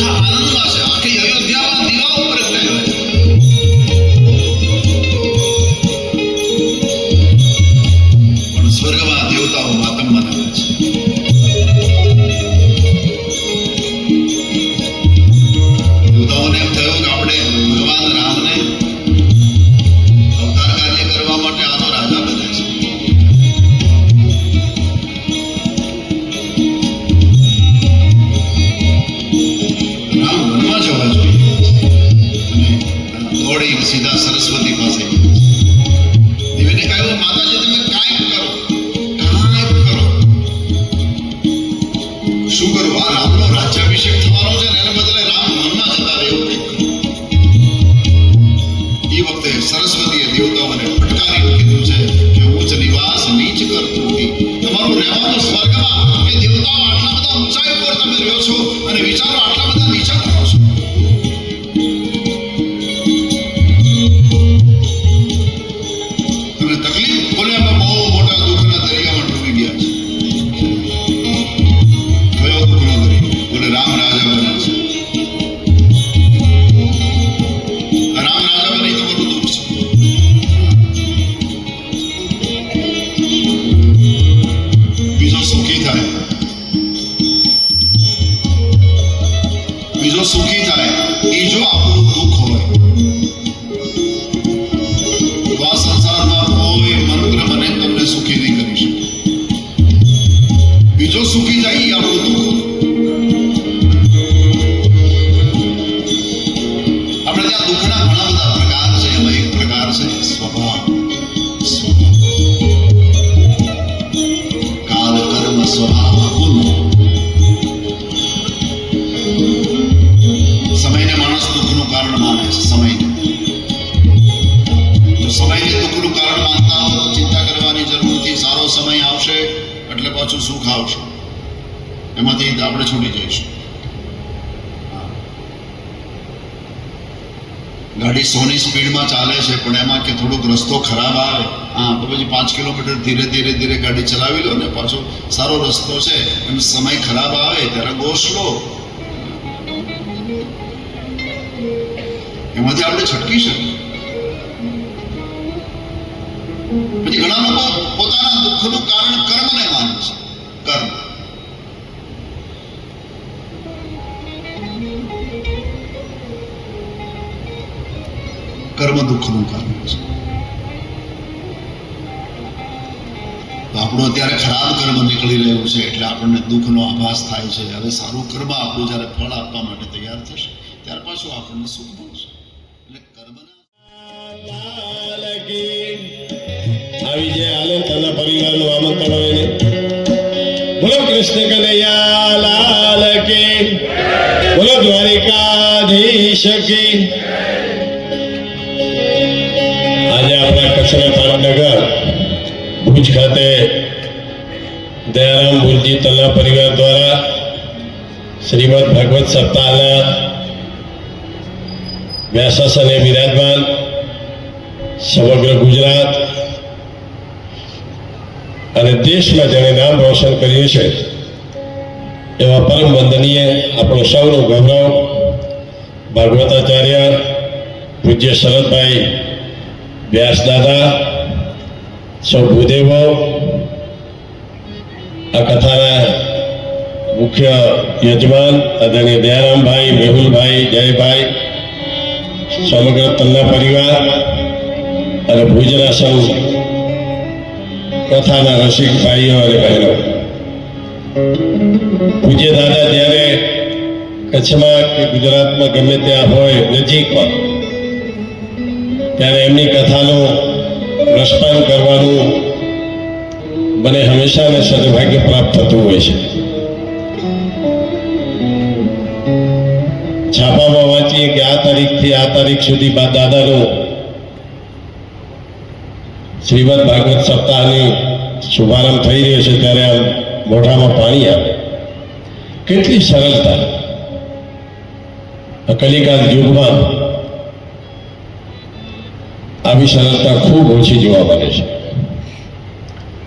બધા తులసిదాసరస్వతి એટલે પાછું સુખ આવશે. એમાંથી આપણે છૂટી જઈશું. ગાડી સોની સ્પીડમાં ચાલે છે, પણ એમાં કે થોડુંક રસ્તો ખરાબ આવે. હા, તો પછી પાંચ કિલોમીટર ધીરે ધીરે ધીરે ગાડી ચલાવી લો ને પાછો સારો રસ્તો છે. એમ સમય ખરાબ આવે ત્યારે ગો સ્લો એમાંથી આપણે છટકી શકીએ. પછી ઘણા લોકો પોતાના દુઃખનું કારણ કર્મને કર્મ દુઃખનું કારણ છે. આપણું અત્યારે ખરાબ કર્મ નીકળી રહ્યું છે એટલે આપણને દુઃખનો આભાસ થાય છે. હવે સારું કર્મ આપણું જ્યારે ફળ આપવા માટે તૈયાર થશે, ત્યાર પાછું આપણને સુખ મળશે. એટલે કર્મના આવી જાય હાલો તના પરિવારનું આમંત્રણ હોય ને બોલો કૃષ્ણ કનૈયા લાલ કે. બોલો દ્વારિકાધીશ કી. આપણા કચ્છના પાટનગર ભુજ ખાતે દયારામ ભુલજી તલ્લા પરિવાર દ્વારા શ્રીમદ ભગવત સપ્તાહના વ્યાસાસને બિરાજમાન સમગ્ર ગુજરાત અને દેશમાં જેણે નામ રોશન કર્યું છે, એવા પરમ વંદનીય આપણો સૌનું ગૌરવ, ભાગવતાચાર્ય પૂજ્ય શરદભાઈ વ્યાસદાદા સૌ ભૂદેવો, આ કથાના મુખ્ય યજમાન આદરણીય દયારામભાઈ, મેહુલભાઈ, જયભાઈ, સમગ્ર તલ્લા પરિવાર અને ભુજના સૌ કથાના રસિક ભાઈઓ અને બહેનો. પૂજ્ય દાદા, જ્યારે કચ્છમાં કે ગુજરાતમાં ગમે ત્યાં હોય, નજીકમાં ત્યારે એમની કથાનું રસપાન કરવાનું મને હંમેશાને સદભાગ્ય પ્રાપ્ત થતું હોય છે. છાપામાં વાંચીએ કે આ તારીખથી આ તારીખ સુધી બા દાદાનું શ્રીમદ ભાગવત સપ્તાહની શુભારંભ થઈ રહ્યો છે ત્યારે આમ મોઢામાં પાણી આવે. કેટલી સરળતા. આ કલિકાલ યુગમાં આવી સરળતા ખૂબ ઓછી જોવા મળે છે.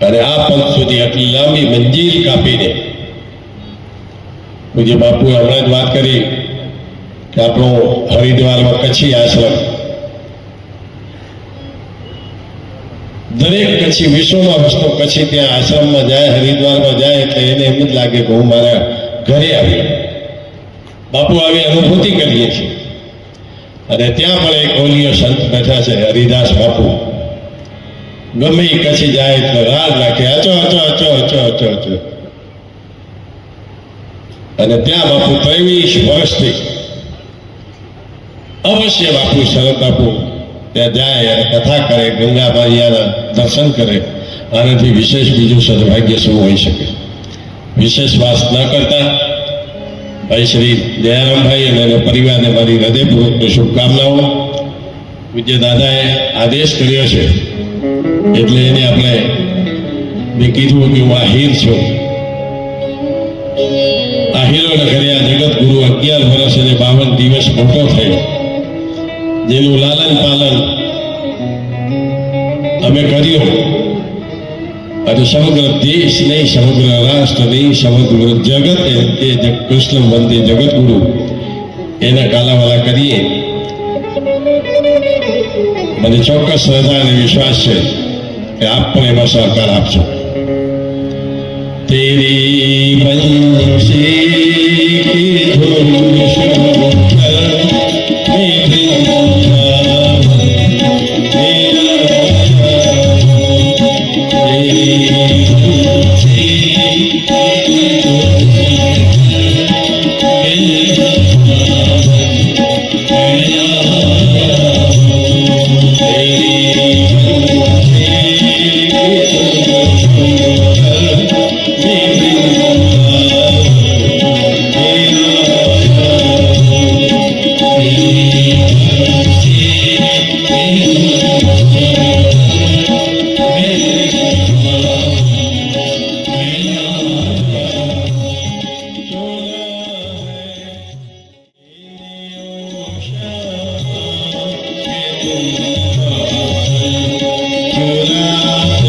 અને આ પંથ સુધી આટલી લાંબી મંજિલ કાપીને પૂજ્ય બાપુએ હમણાં જ વાત કરી કે આપણું હરિદ્વારમાં કચ્છી આશ્રમ. દરેક કચ્છી વિશ્વમાં વસતો કચ્છી ત્યાં આશ્રમમાં જાય, હરિદ્વારમાં જાય એટલે એને એમ જ લાગે કે હું મારા ઘરે આવી. બાપુ આવી અનુભૂતિ કરીએ છીએ. અને ત્યાં પણ એક ઓલિયો સંત બેઠા છે, હરિદાસ બાપુ. ગમે કચ્છી જાય તો રાગ રાખે, અચો અચો અચો અચો અચો અચો. અને ત્યાં બાપુ ત્રેવીસ વર્ષથી અવશ્ય બાપુ શરત બાપુ ત્યાં જાય અને કથા કરે ગંગા મારિયાના દર્શન કરે. આનાથી વિશેષ બીજું સદભાગ્ય શું હોઈ શકે? વિશેષ વાસ ન કરતા ભાઈ શ્રી દયારામભાઈ અને એના પરિવારને મારી હૃદયપૂર્વકની શુભકામનાઓ. પૂજ્ય દાદાએ આદેશ કર્યો છે. એટલે એને આપણે મેં કીધું કે હું આહિર છું. આહિરો ઘરે આ જગત ગુરુ અગિયાર વર્ષ અને બાવન દિવસ મોટો થયો. જેનું લાલન પાલન અમે કર્યું. અને સમગ્ર દેશ નહીં સમગ્ર રાષ્ટ્ર નહીં સમગ્ર જગત એ જે કૃષ્ણ વંદે જગત ગુરુ એના કાલાવાલા કરીએ મને ચોક્કસ શ્રદ્ધા અને વિશ્વાસ છે કે આપ એમાં સહકાર આપશો તેરી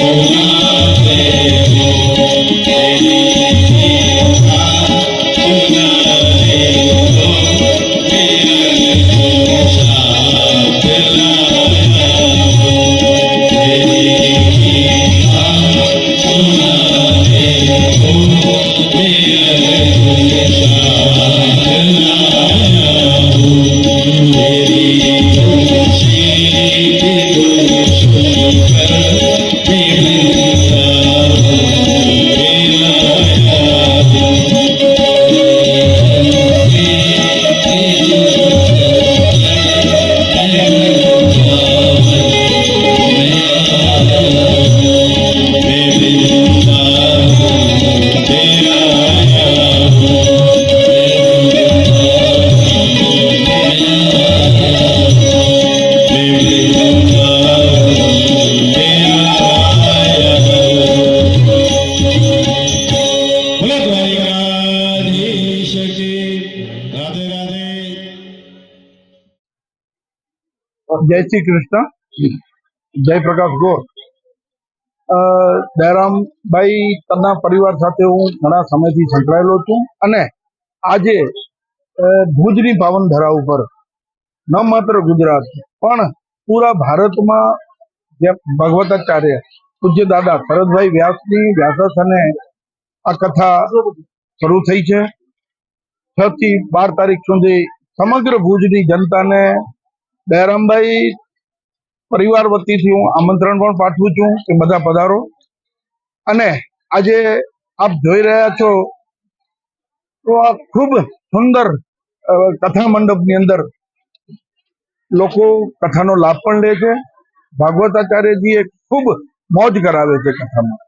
બોલો જય શ્રી કૃષ્ણ. જય પ્રકાશ ગોર. દયારામભાઈ તના પરિવાર સાથે હું ઘણા સમયથી સંકળાયેલો છું અને આજે ભુજની પાવન ધરા ઉપર, ન માત્ર ગુજરાત, પણ પૂરા ભારતમાં જે ભગવતાચાર્ય પૂજ્ય દાદા શરદભાઈ વ્યાસની વ્યાસાસને આ કથા શરૂ થઈ છે. છ થી બાર તારીખ સુધી સમગ્ર ભુજની જનતાને દયારામભાઈ પરિવાર વતીથી હું આમંત્રણ પણ પાઠવું છું કે બધા પધારો. અને આજે આપ જોઈ રહ્યા છો તો આ ખૂબ સુંદર કથા મંડપની અંદર લોકો કથાનો લાભ પણ લે છે. ભાગવતાચાર્યજી એ ખૂબ મોજ કરાવે છે કથામાં.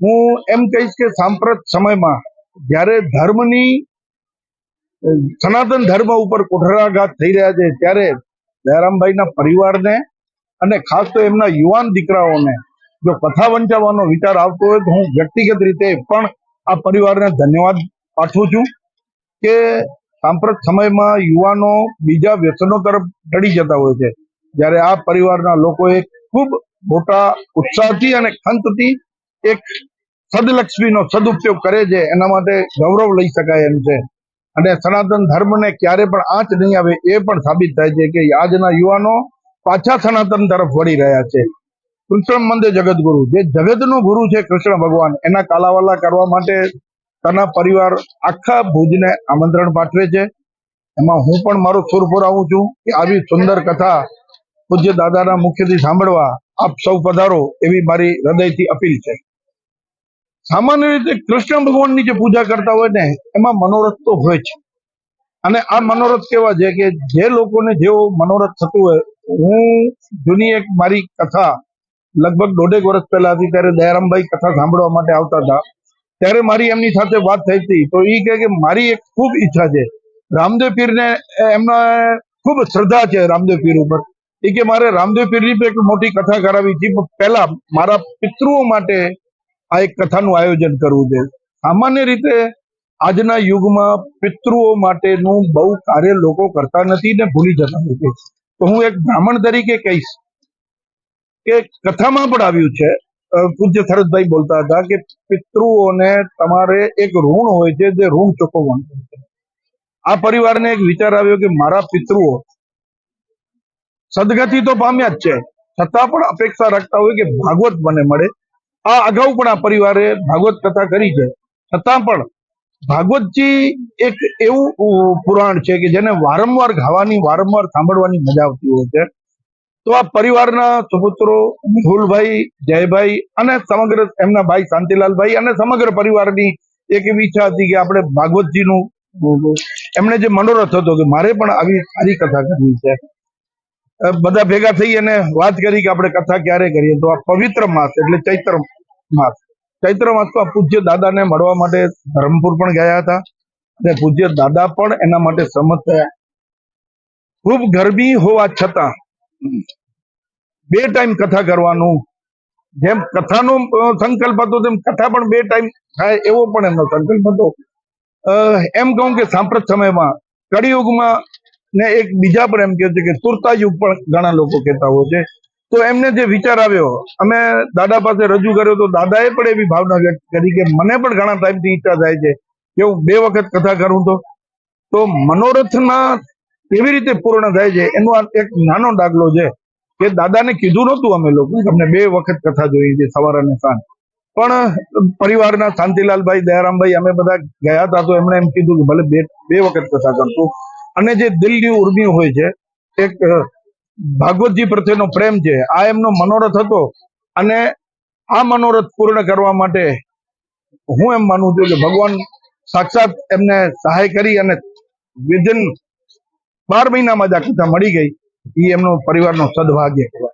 હું એમ કહીશ કે સાંપ્રત સમયમાં જ્યારે ધર્મની સનાતન ધર્મ ઉપર કુઠરાઘાત થઈ રહ્યા છે, ત્યારે દયારામભાઈના પરિવારને અને ખાસ તો એમના યુવાન દીકરાઓને જો કથા વંચાવવાનો વિચાર આવતો હોય તો હું વ્યક્તિગત રીતે પણ આ પરિવારને ધન્યવાદ પાઠવું છું કે સાંપ્રત સમયમાં યુવાનો બીજા વ્યસનો તરફ ઢળી જતા હોય છે. જ્યારે આ પરિવારના લોકોએ ખૂબ મોટા ઉત્સાહથી અને ખંતથી એક સદલક્ષ્મીનો સદુપયોગ કરે છે. એના માટે ગૌરવ લઈ શકાય એમ છે. અને સનાતન ધર્મને ક્યારે પણ આંચ નહીં આવે એ પણ સાબિત થાય છે કે આજના યુવાનો પાછા સનાતન તરફ વળી રહ્યા છે. કૃષ્ણ મંદિર જગતગુરુ જે જગતનો ગુરુ છે કૃષ્ણ ભગવાન, એના કાલાવાલા કરવા માટે તના પરિવાર આખા ભુજને આમંત્રણ પાઠવે છે. એમાં હું પણ મારો સુર પુરાવું છું કે આવી સુંદર કથા પૂજ્ય દાદાના મુખ્યથી સાંભળવા આપ સૌ પધારો એવી મારી હૃદયથી અપીલ છે. સામાન્ય રીતે કૃષ્ણ ભગવાનની જે પૂજા કરતા હોય ને, એમાં મનોરથ તો હોય છે અને આ મનોરથ કેવા છે કે જે લોકોને જેવો મનોરથ થતું હોય, હું જૂની એક મારી કથા, લગભગ દોઢેક વર્ષ પહેલા હતી, ત્યારે દયારામભાઈ કથા સાંભળવા માટે આવતા હતા. ત્યારે મારી એમની સાથે વાત થઈ હતી. તો એ કહે કે મારી એક ખૂબ ઈચ્છા છે. રામદેવ પીરને એમના ખૂબ શ્રદ્ધા છે રામદેવ પીર ઉપર. એ કે મારે રામદેવ પીરની પણ એક મોટી કથા કરાવી હતી. પણ પહેલા મારા પિતૃઓ માટે આ એક કથાનું આયોજન કરવું છે. સામાન્ય રીતે આજના યુગમાં પિતૃઓ માટેનું બહુ કાર્ય લોકો કરતા નથી ને ભૂલી જતા નથી તો હું એક બ્રાહ્મણ તરીકે કહીશ કે કથામાં પણ આવ્યું છે. પૂજ્ય થરતભાઈ બોલતા હતા કે પિતૃઓને તમારે એક ઋણ હોય છે જે ઋણ ચૂકવવાનું હોય છે. આ પરિવારને એક વિચાર આવ્યો કે મારા પિતૃઓ સદગતિ તો પામ્યા જ છે. છતાં પણ અપેક્ષા રાખતા હોય કે ભાગવત મને મળે. આ અગાઉ પણ આ પરિવારે ભાગવત કથા કરી છે. છતાં પણ ભાગવતજી એક એવું પુરાણ છે કે જેને વારંવાર ગાવાની, વારંવાર સાંભળવાની મજા આવતી હોય છે. તો આ પરિવારના સુપુત્રો મેહુલભાઈ જયભાઈ અને સમગ્ર એમના ભાઈ શાંતિલાલભાઈ અને સમગ્ર પરિવારની એક એવી ઈચ્છા હતી કે આપણે ભાગવતજીનું, એમને જે મનોરથ હતો કે મારે પણ આવી સારી કથા કરવી છે. બધા ભેગા થઈ અને વાત કરી કે આપણે કથા ક્યારે કરીએ. તો આ પવિત્ર માસ એટલે ચૈત્ર માસ. ચૈત્ર માસમાં પૂજ્ય દાદાને મળવા માટે ધરમપુર પણ ગયા હતા. અને પૂજ્ય દાદા પણ એના માટે સંમત થયા. ખૂબ ગરમી હોવા છતાં બે ટાઈમ કથા કરવાનું. જેમ કથાનો સંકલ્પ હતો તેમ કથા પણ બે ટાઈમ થાય એવો પણ એમનો સંકલ્પ હતો. એમ કહું કે સાંપ્રત સમયમાં કળિયુગમાં ને એક બીજા પણ એમ કહે છે કે તુરતા યુગ પણ ઘણા લોકો કહેતા હોય છે. તો એમને જે વિચાર આવ્યો, અમે દાદા પાસે રજૂ કર્યો તો દાદાએ પણ એવી ભાવના વ્યક્ત કરી કે મને પણ ઘણા ટાઈમથી ઈચ્છા થાય છે કે હું બે વખત કથા કરું તો. તો મનોરથમાં કેવી રીતે પૂર્ણ થાય છે? એનો એક નાનો દાખલો છે કે દાદાને કીધું નહોતું અમે લોકો તમને બે વખત કથા જોઈએ છે સવાર અને સાંજ. પણ પરિવારના શાંતિલાલભાઈ, દયારામભાઈ અમે બધા ગયા હતા તો એમણે એમ કીધું કે ભલે બે બે વખત કથા કરતો અને જે દિલની ઉર્મી હોય છે, એક ભાગવતજી પ્રત્યેનો પ્રેમ છે, આ એમનો મનોરથ હતો. અને આ મનોરથ પૂર્ણ કરવા માટે હું એમ માનું છું કે ભગવાન સાક્ષાત એમને સહાય કરી અને વિધિન બાર મહિનામાં જ આ મળી ગઈ. એ એમનો પરિવારનો સદભાગ્ય. કહેવાય